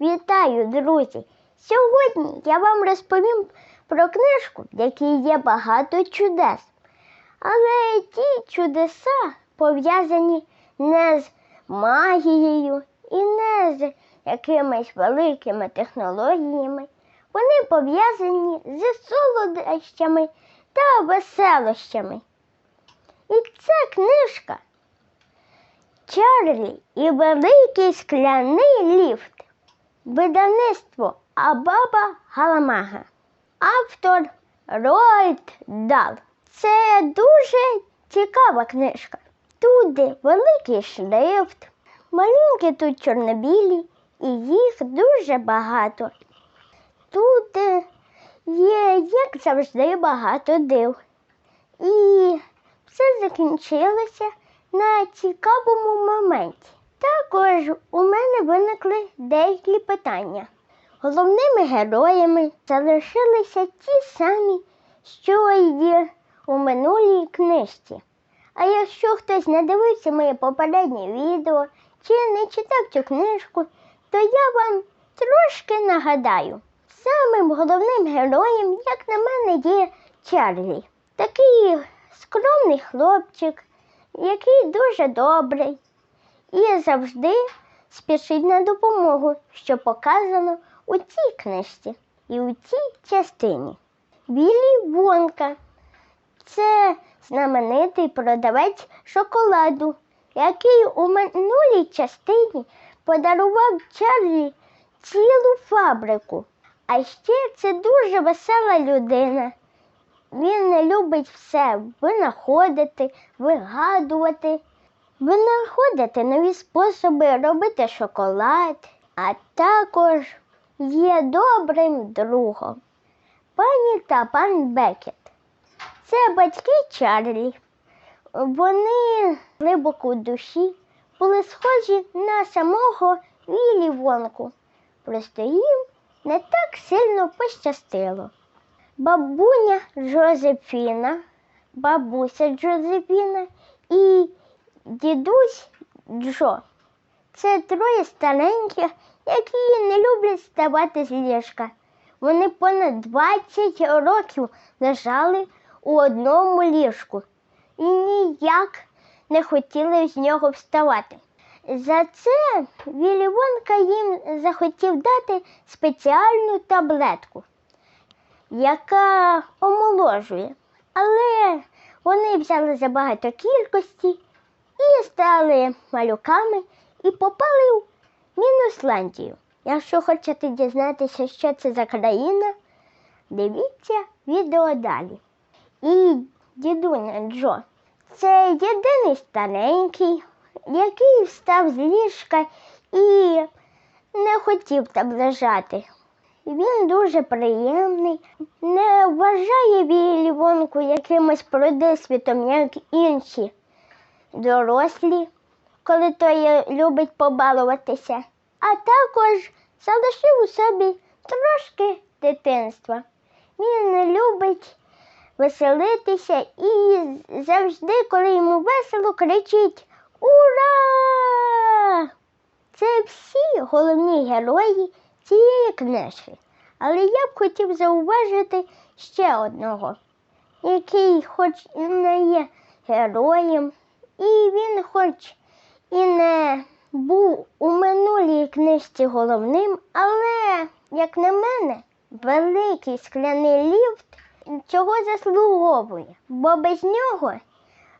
Вітаю, друзі! Сьогодні я вам розповім про книжку, в якій є багато чудес. Але ті чудеса пов'язані не з магією і не з якимись великими технологіями. Вони пов'язані з солодощами та веселощами. І ця книжка Чарлі і великий скляний ліфт. Видавництво Абаба Галамага. Автор Роальд Дал. Це дуже цікава книжка. Тут великий шрифт, малюнки тут чорнобілі, і їх дуже багато. Тут е, є, як завжди, багато див. І все закінчилося на цікавому моменті. Також у мене виникли деякі питання. Головними героями залишилися ті самі, що й у минулій книжці. А якщо хтось не дивився моє попереднє відео чи не читав цю книжку, то я вам трошки нагадаю. Самим головним героєм, як на мене, є Чарлі. Такий скромний хлопчик, який дуже добрий і завжди спішить на допомогу, що показано у цій книжці і у цій частині. Білі Вонка це знаменитий продавець шоколаду, який у минулій частині подарував Чарлі цілу фабрику. А ще це дуже весела людина. Він не любить все винаходити, вигадувати, винаходити нові способи робити шоколад, а також є добрим другом. Пані та пан Бекет. Це батьки Чарлі. Вони глибоко в душі були схожі на самого Віллі Вонку. Просто їм не так сильно пощастило. Бабуня Джозефіна, бабуся Джозефіна і дідусь Джо. Це троє стареньких, які не люблять вставати з ліжка. Вони понад 20 років лежали у одному ліжку і ніяк не хотіли з нього вставати. За це Віллі Вонка їм захотів дати спеціальну таблетку, яка омоложує. Але вони взяли забагато кількості і стали малюками і попали в Мінусландію. Якщо хочете дізнатися, що це за країна, дивіться відео далі. І дідуня Джо це єдиний старенький, який встав з ліжка і не хотів там лежати. Він дуже приємний, не вважає Віллі Вонку якимось продисвітом, як інші дорослі, коли той любить побалуватися, а також залишив у собі трошки дитинства. Він любить веселитися і завжди, коли йому весело, кричить Ура! Це всі головні герої цієї книжки. Але я б хотів зауважити ще одного, який хоч і не є героєм, і він хоч і не був у минулій книжці головним, але, як на мене, великий скляний ліфт цього заслуговує, бо без нього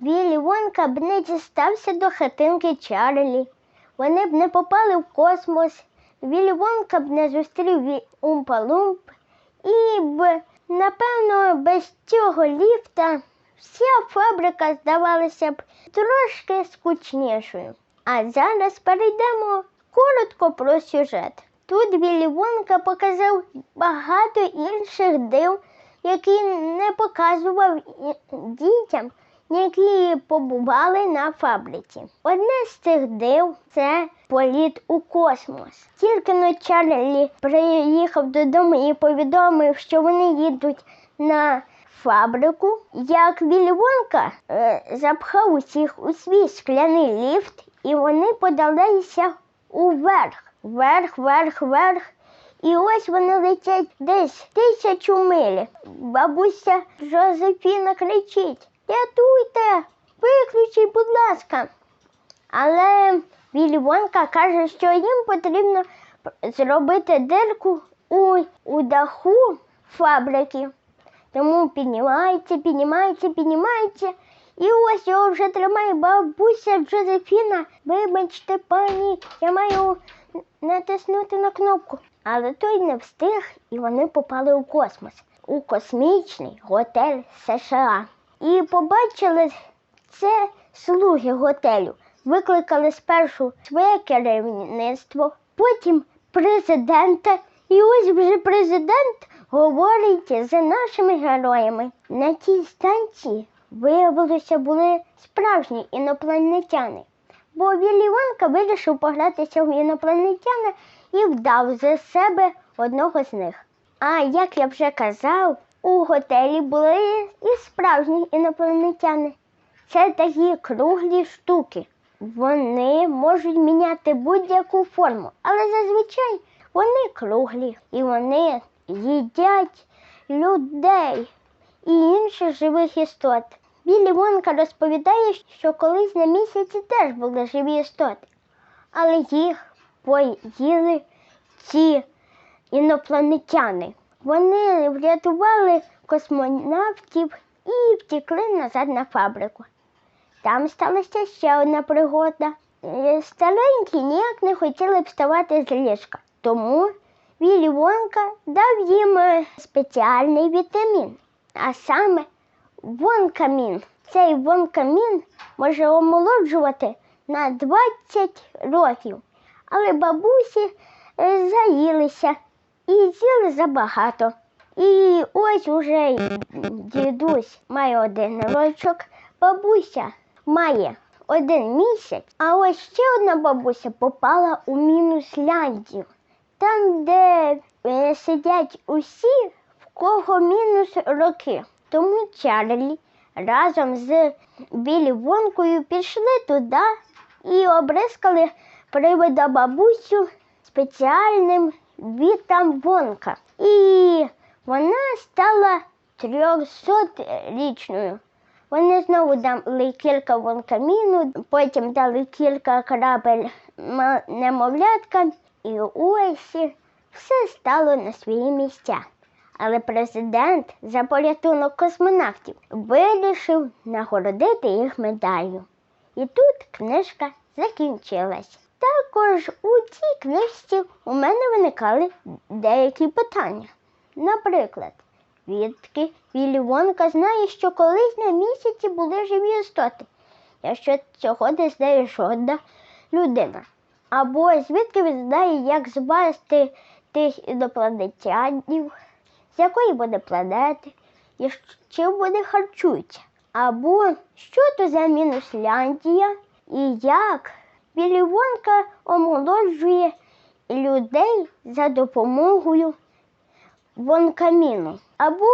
Віллі Вонка б не дістався до хатинки Чарлі. Вони б не попали в космос, Віллі Вонка б не зустрів Умпа-Лумп, і б, напевно, без цього ліфта вся фабрика здавалася б трошки скучнішою. А зараз перейдемо коротко про сюжет. Тут Віллі Вонка показав багато інших див, які не показував дітям, які побували на фабриці. Одне з цих див це політ у космос. Тільки но Чарлі приїхав додому і повідомив, що вони їдуть на фабрику, як Віллі Вонка е, запхав усіх у свій скляний ліфт, і вони подалися уверх. вверх, вверх, вверх. І ось вони летять десь тисячу милі. Бабуся Жозефіна кричить: Рятуйте, виключіть, будь ласка. Але Віллі Вонка каже, що їм потрібно зробити дирку у, у даху фабрики. Тому піднімається, піднімається, піднімається. І ось його вже тримає бабуся Джозефіна. Вибачте, пані, я маю натиснути на кнопку. Але той не встиг, і вони попали у космос, у космічний готель США. І побачили це слуги готелю. Викликали спершу своє керівництво, потім президента. І ось вже президент говорить з нашими героями. На тій станції виявилося були справжні інопланетяни. Бо Віллі Вонка вирішив погратися в інопланетяна і вдав за себе одного з них. А як я вже казав, у готелі були і справжні інопланетяни. Це такі круглі штуки. Вони можуть міняти будь-яку форму, але зазвичай вони круглі і вони їдять людей і інших живих істот. Білі Вонка розповідає, що колись на місяці теж були живі істоти, але їх поїли ці інопланетяни. Вони врятували космонавтів і втекли назад на фабрику. Там сталася ще одна пригода. Е, Старенькі ніяк не хотіли вставати з ліжка, тому Віллі Вонка дав їм е, спеціальний вітамін, а саме вонкамін. Цей вонкамін може омолоджувати на 20 років, але бабусі е, заїлися і з'їли забагато. І ось уже дідусь має один рочок, бабуся має один місяць, а ось ще одна бабуся попала у Мінусляндію, там, де е, сидять усі, в кого мінус роки. Тому Чарлі разом з Білі Вонкою пішли туди і обрискали привида бабусю спеціальним вітам Вонка. І вона стала трьохсотрічною. Вони знову дали кілька вонкаміну, потім дали кілька крапель ма- немовлятка, і ось все стало на свої місця. Але президент за порятунок космонавтів вирішив нагородити їх медаллю. І тут книжка закінчилась. Також у цій книжці у мене виникали деякі питання. Наприклад, Відки Віллі Вонка знає, що колись на місяці були живі істоти, якщо цього не знає жодна людина. Або звідки він знає, як звести тих інопланетянів, з якої вони планети, і чим вони харчуються. Або що то за Мінусляндія і як Віллі Вонка омолоджує людей за допомогою вонкаміну. Або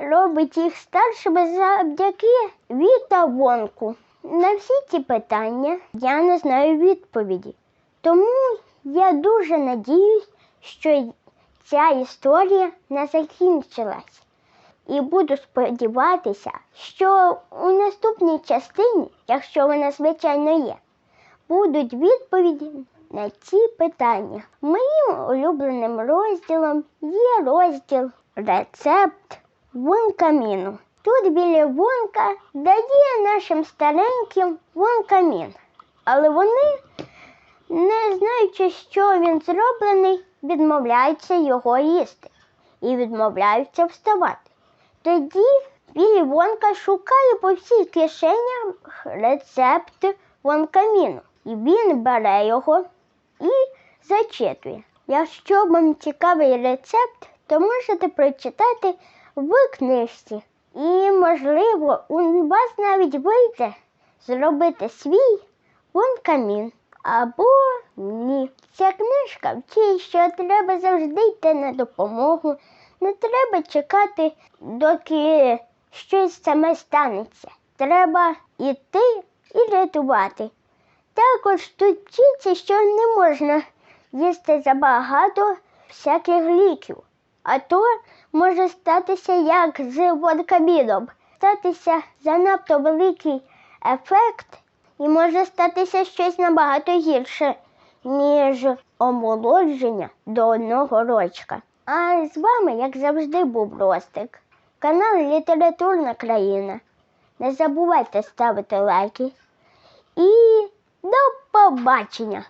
робить їх старшими завдяки Віта Вонку. На всі ці питання я не знаю відповіді. Тому я дуже надіюсь, що ця історія не закінчилась. І буду сподіватися, що у наступній частині, якщо вона звичайно є, будуть відповіді на ці питання. Моїм улюбленим розділом є розділ Рецепт вонкаміну. Тут біля вонка дає нашим стареньким вонкамін. Але вони, не знаючи, що він зроблений, відмовляються його їсти і відмовляються вставати. Тоді Білі Вонка шукає по всіх кишенях рецепт вонкаміну. І він бере його і зачитує. Якщо вам цікавий рецепт, то можете прочитати в книжці. І, можливо, у вас навіть вийде зробити свій вонкамін. Або ні. Ця книжка вчить, що треба завжди йти на допомогу. Не треба чекати, доки щось саме станеться. Треба йти і рятувати. Також тут вчиться, що не можна їсти забагато всяких ліків. А то може статися як з водкабідом, статися занадто великий ефект, і може статися щось набагато гірше, ніж омолодження до одного рочка. А з вами, як завжди, був Ростик. Канал Літературна країна. Не забувайте ставити лайки. І до побачення!